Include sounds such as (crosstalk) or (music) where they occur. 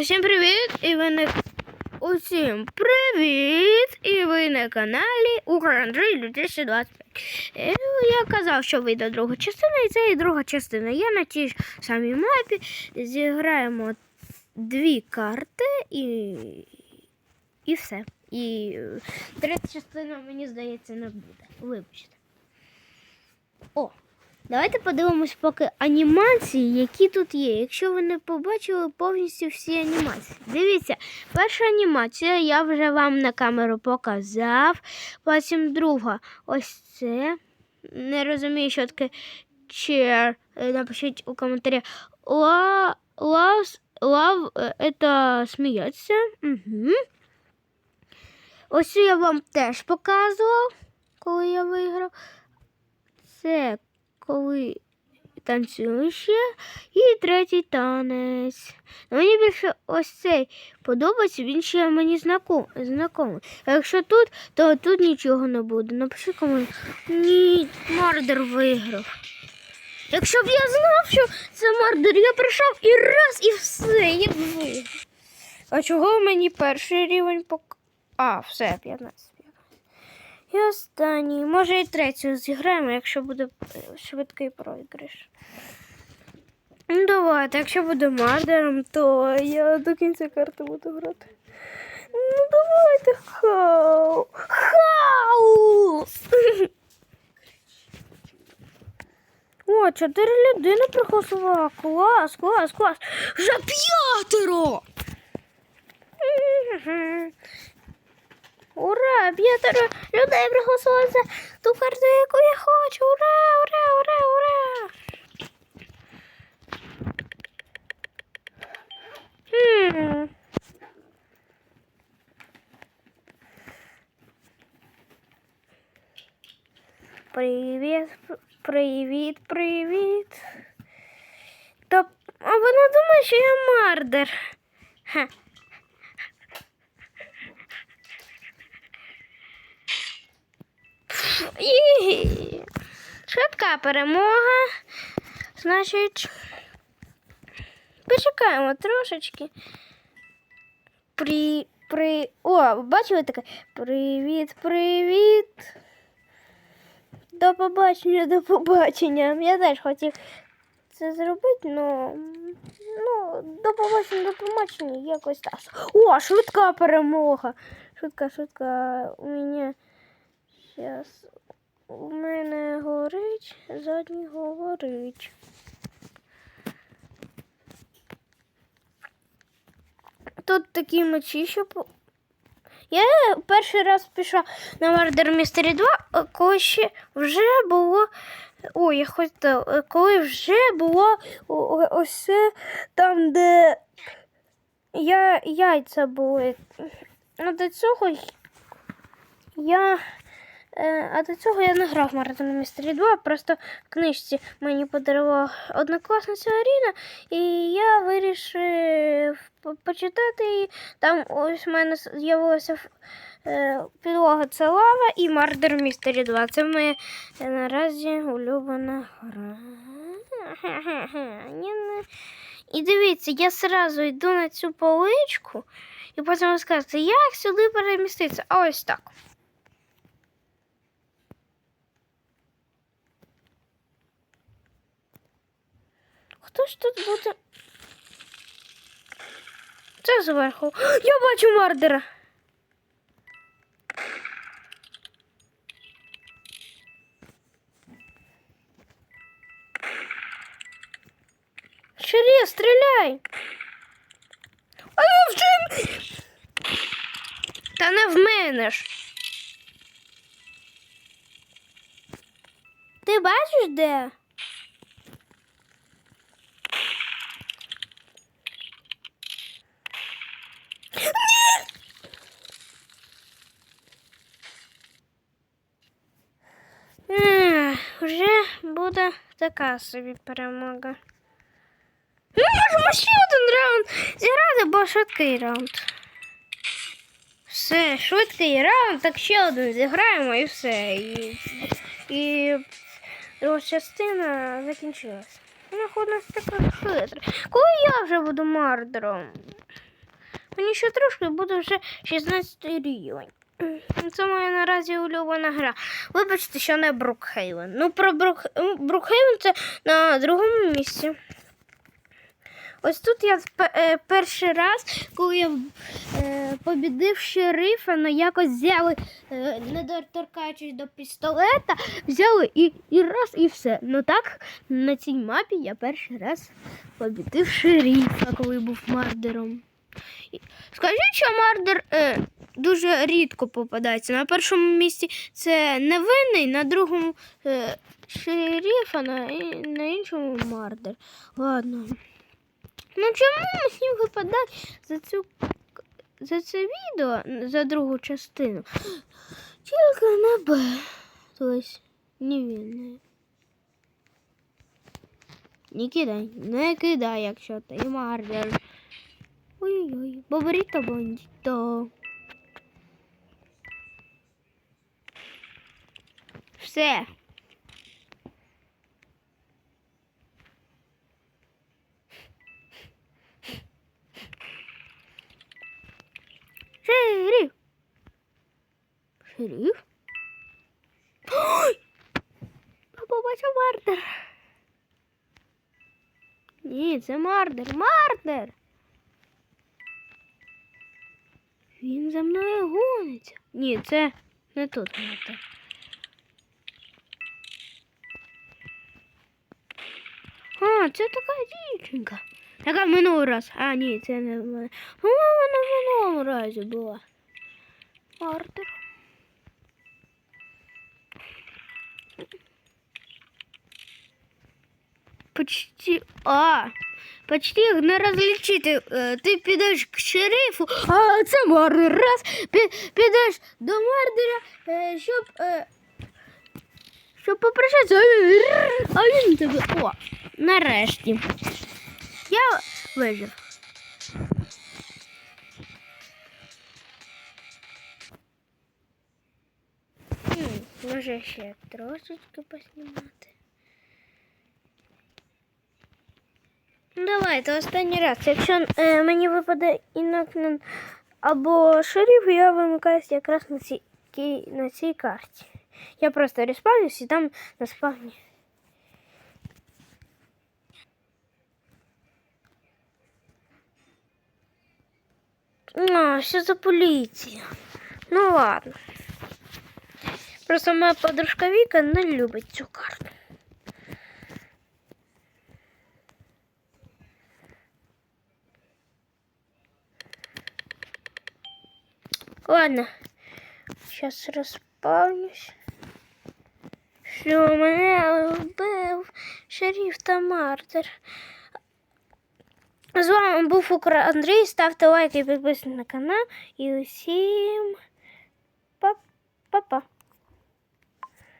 Усім привіт! І ви на усім привіт! І ви на каналі Україндрій 2025. Е, Я казав, що вийде друга частина, і це і друга частина. Я на тій самій мапі зіграємо дві карти і, і все. І е, третя частина, мені здається, не буде. Вибачте. О! Давайте подивимось поки анімації, які тут є. Якщо ви не побачили повністю всі анімації. Дивіться, перша анімація я вже вам на камеру показав. Потім друга. Ось це. Не розумію, що таке chair. Е, Напишіть у коментарі. Ла, лав, лав, е, це сміється. Угу. Ось я вам теж показував, коли я виграв. Це коли танцюю ще. І третій танець. Ну, Мені більше ось цей подобається, він ще мені знакомий. А якщо тут, то тут нічого не буде. Напиши кому. Ні, Мардер виграв. Якщо б я знав, що це Мардер, я прийшов і раз, і все, я б виграв. А чого мені перший рівень пок... А, все, 15. І останній. Може і третю зіграємо, якщо буде швидкий програш. Ну, давайте, якщо буде мардером, то я до кінця карти буду грати. Ну, давайте хау. Хау! О, чотири людини проголосували. Клас, клас, клас. Вже п'ятеро! П'ятеро людей проголосували за ту карту, яку я хочу. Ура, ура, ура, ура! Хм. Привіт, привіт, привіт. То а вона думає, що я мардер. Ха. І швидка перемога. Значить, почекаємо трошечки. При, при... О, бачили таке? Привіт, привіт. До побачення, до побачення. Я теж хотів це зробити, но ну, до побачення, до побачення, якось так. О, швидка перемога. Швидка, швидка. У мене Зараз у мене горить, задній говорить. Тут такі мечі, що я перший раз пішла на Murder Mystery 2, е, коли ще вже було. Ой, я хотіла, коли вже було ось там, де я, яйця були. А до цього я. Е, А до цього я не грав Marathon Mystery 2, просто в книжці мені подарувала однокласниця Аріна, і я вирішив почитати її. Там ось в мене з'явилася е, підлога це лава і Murder Mystery 2. Це моя е, наразі улюблена гра. (laughs) І дивіться, я одразу йду на цю поличку і потім розказувати, як сюди переміститися. Ось так. Хто ж тут буде? Це зверху. Я бачу мардера. Шире, стріляй. А я в чим? Та не в мене ж. Ти бачиш де? Ех, Вже буде така собі перемога. Ми можемо ще один раунд зіграти, бо швидкий раунд. Все, швидкий раунд, так ще один зіграємо і все. І, і друга частина закінчилась. Ну, у нас така хитра. Коли я вже буду мардером? Мені ще трошки буде вже 16 рівень. Це моя наразі улюблена гра. Вибачте, що не Брукхейвен. Ну, про Брук... Брукхейвен це на другому місці. Ось тут я е, перший раз, коли я е, побідив шерифа, ну якось взяли, е, не доторкаючись до пістолета, взяли і, і раз, і все. Ну так, на цій мапі я перший раз побідив шерифа, коли був мардером. Скажіть, що мардер дуже рідко попадається. На першому місці це невинний, на другому е, а на, на іншому мардер. Ладно. Ну чому мені випадає за цю за це відео, за другу частину? Тільки на Б. Тобто невинне. Не кидай, не кидай, якщо ти мардер. Ой-ой-ой, бобріто бандіто. Все. Шериф. Шериф? Побачив мардер. Ні, це мардер. Мардер. Він за мною гониться. Ні, це не тут мардер. А, це така дівчинка. Яка в минулий раз. А, ні, це не в мене. Вона в минулому разі була. Мардер. Почти. А, почти не розлічити. Е, Ти підеш к шерифу, а це мардер. Раз, підеш до мардера, е, щоб. Щоб попрощатися, а він, тебе. О, нарешті. Я вижив. Може ще трошечки поснімати. Ну, Давайте останній раз. Якщо е, мені випаде інокнен або шериф, я вимикаюся якраз на цій, на цій карті. Я просто респавнюсь і там на спавні. А, що за поліція? Ну ладно. Просто моя подружка Віка не любить цю карту. Ладно, сейчас розпавнюсь. Що мене вбив шериф та мартер. З вами був Укра Андрій. Ставте лайки і підписуйтесь на канал. І усім па-па.